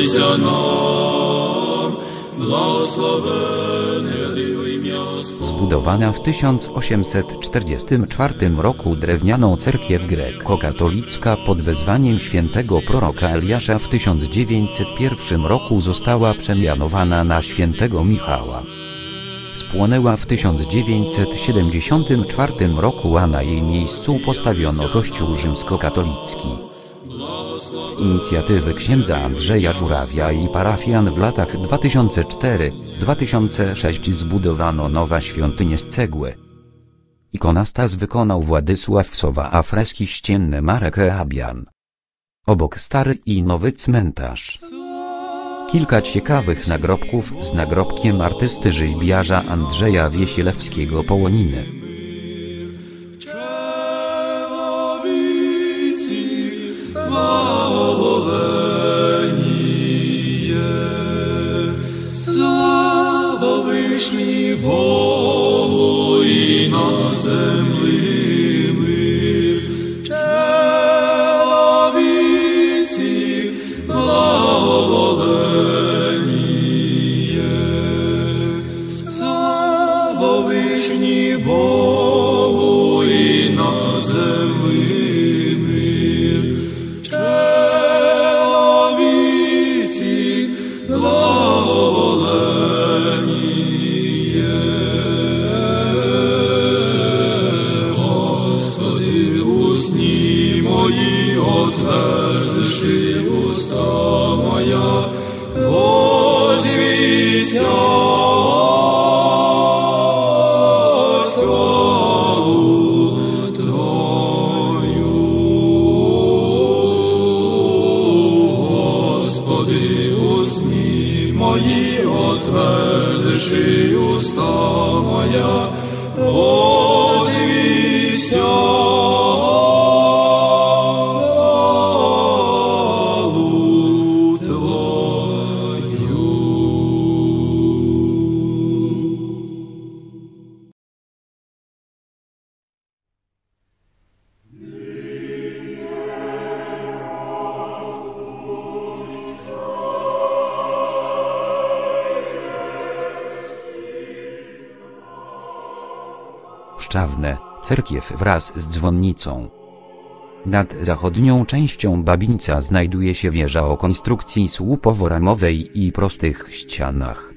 Господь, явися нам, благословен, рядиво ім'я Господь. Zbudowana w 1844 roku drewnianą cerkiew grekokatolicka pod wezwaniem świętego proroka Eliasza w 1901 roku została przemianowana na świętego Michała. Spłonęła w 1974 roku, a na jej miejscu postawiono kościół rzymskokatolicki. Z inicjatywy księdza Andrzeja Żurawia i parafian w latach 2004-2006 zbudowano nowa świątynię z cegły. Ikonastas wykonał Władysław Sowa, a freski ścienne Marek Eabian. Obok stary i nowy cmentarz. Kilka ciekawych nagrobków z nagrobkiem artysty rzeźbiarza Andrzeja Wiesielewskiego Połoniny. Człowieci, Вишні Богу і на землі мир. Чоловіці, благоволение. Слава вишні Богу і на землі уста моя, Szczawne, cerkiew wraz z dzwonnicą. Nad zachodnią częścią Babińca znajduje się wieża o konstrukcji słupowo-ramowej i prostych ścianach.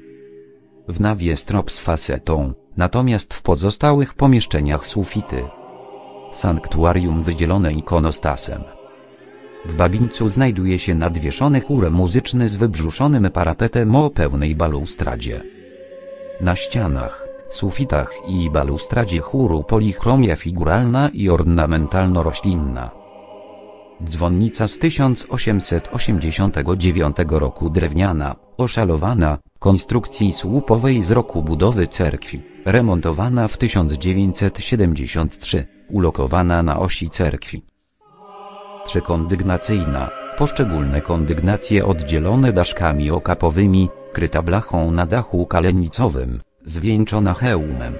W nawie strop z fasetą, natomiast w pozostałych pomieszczeniach sufity. Sanktuarium wydzielone ikonostasem. W Babińcu znajduje się nadwieszony chór muzyczny z wybrzuszonym parapetem o pełnej balustradzie. Na ścianach, sufitach i balustradzie chóru polichromia figuralna i ornamentalno-roślinna. Dzwonnica z 1889 roku drewniana, oszalowana, konstrukcji słupowej z roku budowy cerkwi, remontowana w 1973, ulokowana na osi cerkwi. Trzykondygnacyjna, poszczególne kondygnacje oddzielone daszkami okapowymi, kryta blachą na dachu kalenicowym, zwieńczona hełmem.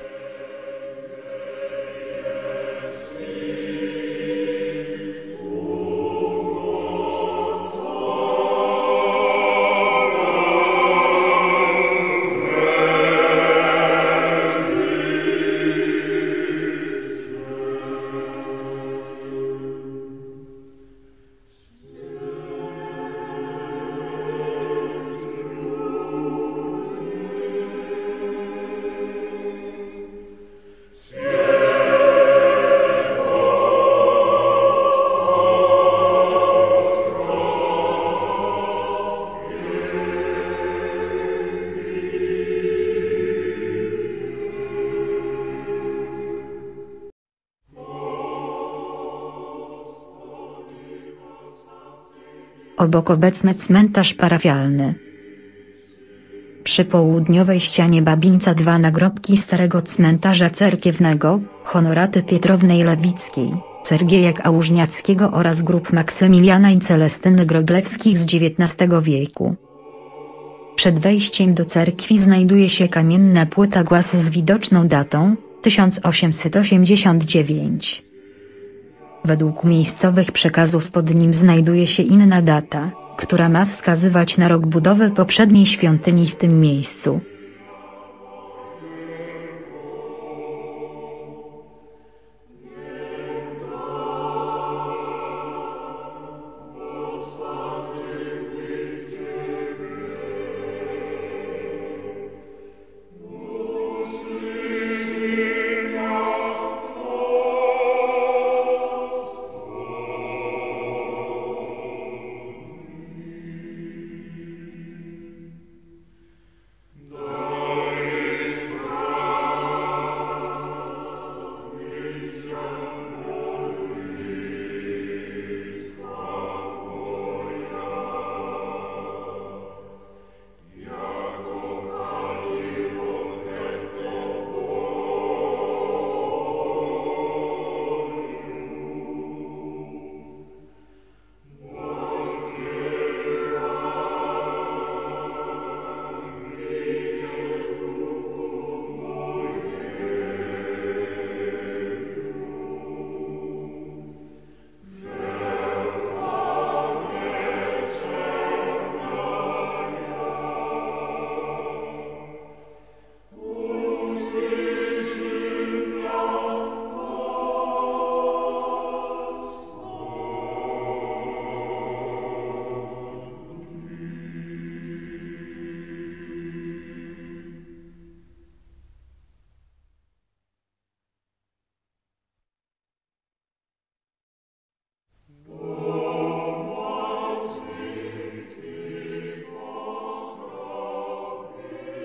Obok obecny cmentarz parafialny. Przy południowej ścianie Babińca dwa nagrobki Starego Cmentarza Cerkiewnego, Honoraty Pietrownej Lewickiej, Sergiejek Ałużniackiego oraz grup Maksymiliana i Celestyny Groblewskich z XIX wieku. Przed wejściem do cerkwi znajduje się kamienna płyta głaz z widoczną datą 1889. Według miejscowych przekazów pod nim znajduje się inna data, która ma wskazywać na rok budowy poprzedniej świątyni w tym miejscu.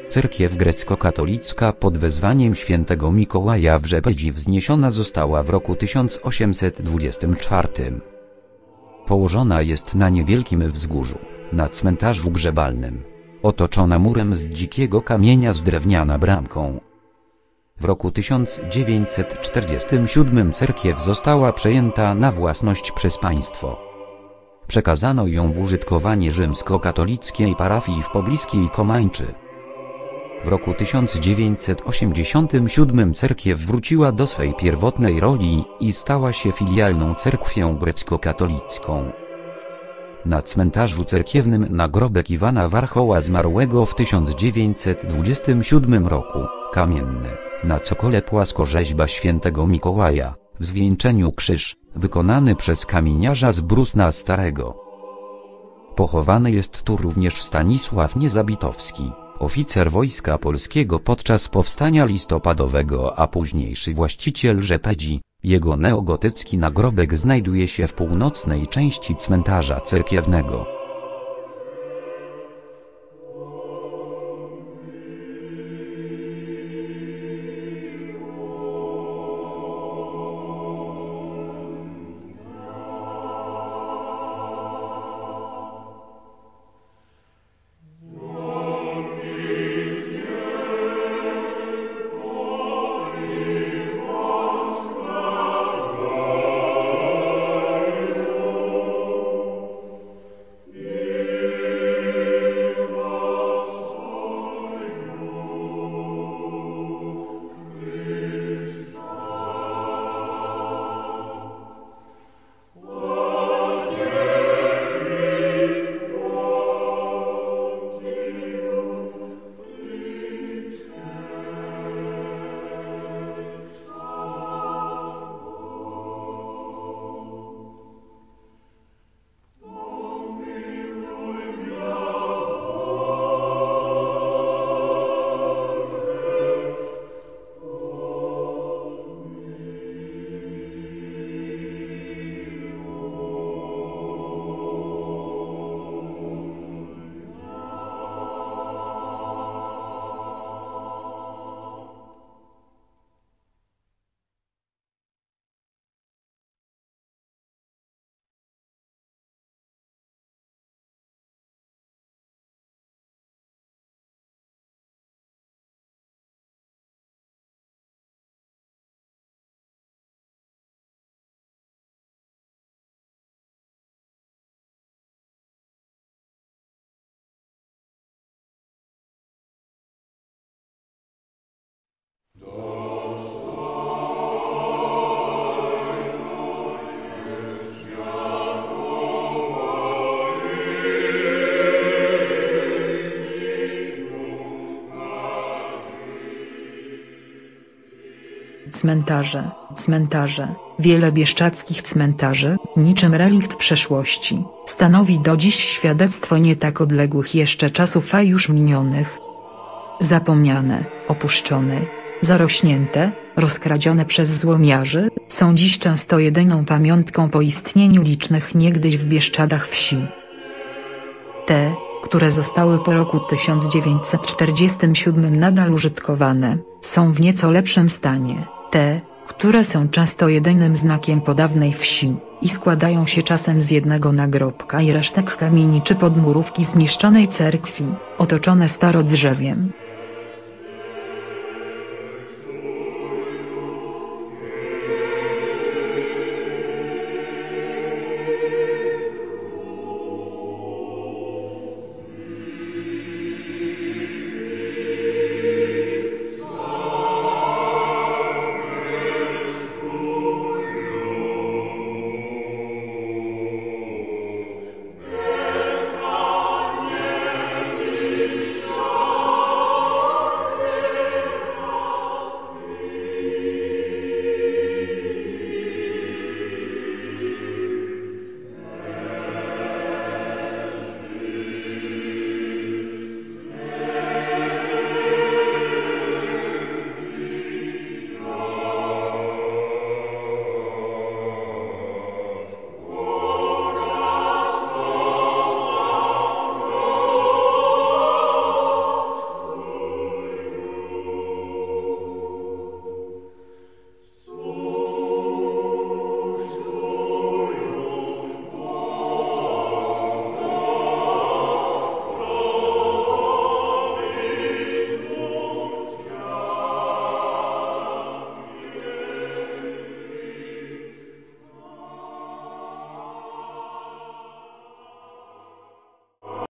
Cerkiew grecko-katolicka pod wezwaniem świętego Mikołaja w Żepedzi wzniesiona została w roku 1824. Położona jest na niewielkim wzgórzu, na cmentarzu grzebalnym. Otoczona murem z dzikiego kamienia z drewniana bramką. W roku 1947 cerkiew została przejęta na własność przez państwo. Przekazano ją w użytkowanie rzymskokatolickiej parafii w pobliskiej Komańczy. W roku 1987 cerkiew wróciła do swej pierwotnej roli i stała się filialną cerkwią grecko-katolicką. Na cmentarzu cerkiewnym nagrobek Iwana Warchoła zmarłego w 1927 roku, kamienny, na cokole płaskorzeźba świętego Mikołaja, w zwieńczeniu krzyż, wykonany przez kamieniarza z Brusna Starego. Pochowany jest tu również Stanisław Niezabitowski oficer Wojska Polskiego podczas powstania listopadowego a późniejszy właściciel Rzepedzi. Jego neogotycki nagrobek znajduje się w północnej części cmentarza cerkiewnego. Cmentarze, cmentarze, wiele bieszczadzkich cmentarzy, niczym relikt przeszłości, stanowi do dziś świadectwo nie tak odległych jeszcze czasów a już minionych. Zapomniane, opuszczone, zarośnięte, rozkradzione przez złomiarzy, są dziś często jedyną pamiątką po istnieniu licznych niegdyś w Bieszczadach wsi. Te, które zostały po roku 1947 nadal użytkowane, są w nieco lepszym stanie, te, które są często jedynym znakiem po dawnej wsi, i składają się czasem z jednego nagrobka i resztek kamieni czy podmurówki zniszczonej cerkwi, otoczone starodrzewiem,